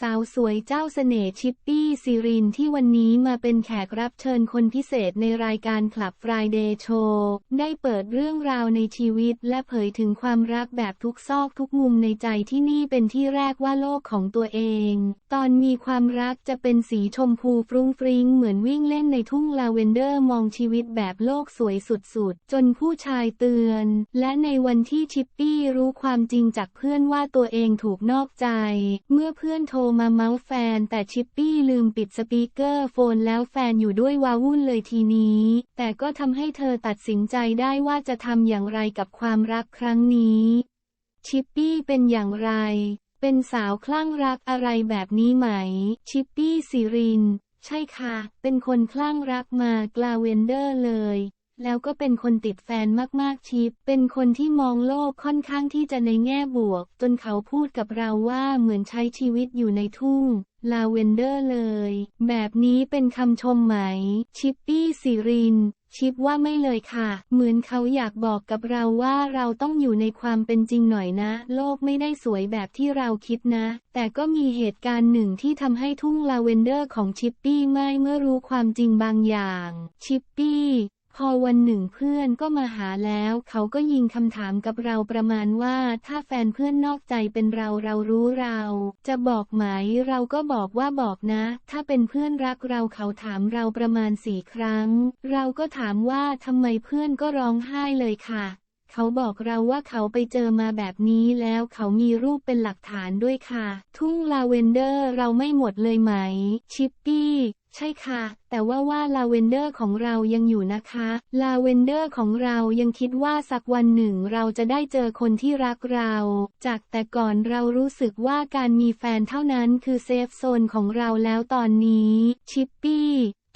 สาวสวยเจ้าเสน่ห์ชิปปี้ซีรินที่วันนี้มาเป็นแขกรับเชิญคนพิเศษในรายการคลับ Friday Show ได้เปิดเรื่องราวในชีวิตและเผยถึงความรักแบบทุกซอกทุกมุมในใจที่นี่เป็นที่แรกว่าโลกของตัวเอง ตอนมีความรักจะเป็นสีชมพูฟรุ้งฟริ้งเหมือนวิ่งเล่นในทุ่งลาเวนเดอร์มองชีวิตแบบโลกสวยสุดๆ จนผู้ชายเตือน และในวันที่ชิปปี้รู้ความจริงจากเพื่อนว่าตัวเองถูกนอกใจ เมื่อเพื่อนโทรมาเมาส์แฟน แต่ชิปปี้ลืมปิดสปีกเกอร์โฟนแล้วแฟนอยู่ด้วยวาวุ่นเลยทีนี้ แต่ก็ทำให้เธอตัดสินใจได้ว่าจะทำอย่างไรกับความรักครั้งนี้ ชิปปี้เป็นอย่างไร เป็นสาวคลั่งรักอะไรแบบนี้ไหม ชิปปี้สิริน ใช่ค่ะ เป็นคนคลั่งรักมากลาเวนเดอร์เลย แล้วก็เป็นคนติดแฟนมากๆชิป เป็นคนที่มองโลกค่อนข้างที่จะในแง่บวก จนเขาพูดกับเราว่าเหมือนใช้ชีวิตอยู่ในทุ่งลาเวนเดอร์เลย แบบนี้เป็นคำชมไหม ชิปปี้สิริน ชิปว่าไม่เลยค่ะ เหมือนเขาอยากบอกกับเราว่าเราต้องอยู่ในความเป็นจริงหน่อยนะ โลกไม่ได้สวยแบบที่เราคิดนะ แต่ก็มีเหตุการณ์หนึ่งที่ทำให้ทุ่งลาเวนเดอร์ของชิปปี้ไม้เมื่อรู้ความจริงบางอย่าง ชิปปี้ พอวันหนึ่งเพื่อนก็มาหาแล้ว เขาก็ยิงคำถามกับเราประมาณว่า ถ้าแฟนเพื่อนนอกใจเป็นเราเรารู้เรา จะบอกไหมเราก็บอกว่าบอกนะ ถ้าเป็นเพื่อนรักเราเขาถามเราประมาณสี่ครั้ง เราก็ถามว่าทำไมเพื่อนก็ร้องไห้เลยค่ะ เขาบอกเราว่าเขาไปเจอมาแบบนี้แล้วเขามีรูปเป็นหลักฐานด้วยค่ะ ทุ่งลาเวนเดอร์เราไม่หมดเลยไหม ชิปปี้ ใช่ค่ะ แต่ว่าว่าลาเวนเดอร์ของเรายังอยู่นะคะ ลาเวนเดอร์ของเรายังคิดว่าสักวันหนึ่งเราจะได้เจอคนที่รักเรา จากแต่ก่อนเรารู้สึกว่าการมีแฟนเท่านั้นคือเซฟโซนของเราแล้วตอนนี้ ชิปปี้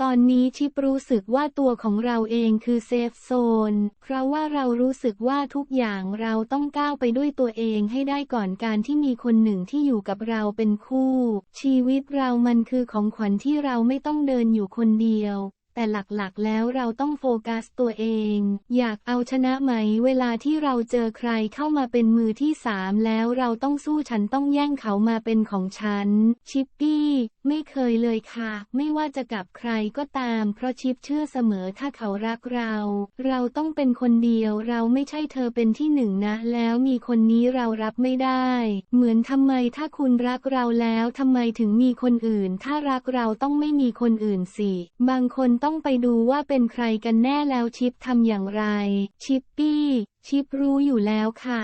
ตอนนี้ชิปรู้สึกว่าตัวของเราเองคือเซฟโซน เพราะว่าเรารู้สึกว่าทุกอย่างเราต้องก้าวไปด้วยตัวเองให้ได้ก่อนการที่มีคนหนึ่งที่อยู่กับเราเป็นคู่ ชีวิตเรามันคือของขวัญที่เราไม่ต้องเดินอยู่คนเดียว แต่หลักๆ แล้วเราต้องโฟกัสตัวเอง อยากเอาชนะไหม เวลาที่เราเจอใครเข้ามาเป็นมือที่สามแล้วเราต้องสู้ฉันต้องแย่งเขามาเป็นของฉัน ชิปปี้ไม่เคยเลยค่ะ ไม่ว่าจะกับใครก็ตาม เพราะชิปเชื่อเสมอถ้าเขารักเรา เราต้องเป็นคนเดียวเราไม่ใช่เธอเป็นที่หนึ่งนะ แล้วมีคนนี้เรารับไม่ได้ เหมือนทำไมถ้าคุณรักเราแล้วทำไมถึงมีคนอื่น ถ้ารักเราต้องไม่มีคนอื่นสิ บางคนต้องไปดูว่าเป็นใครกันแน่แล้วชิปทำอย่างไร ชิปปี้ ชิปรู้อยู่แล้วค่ะ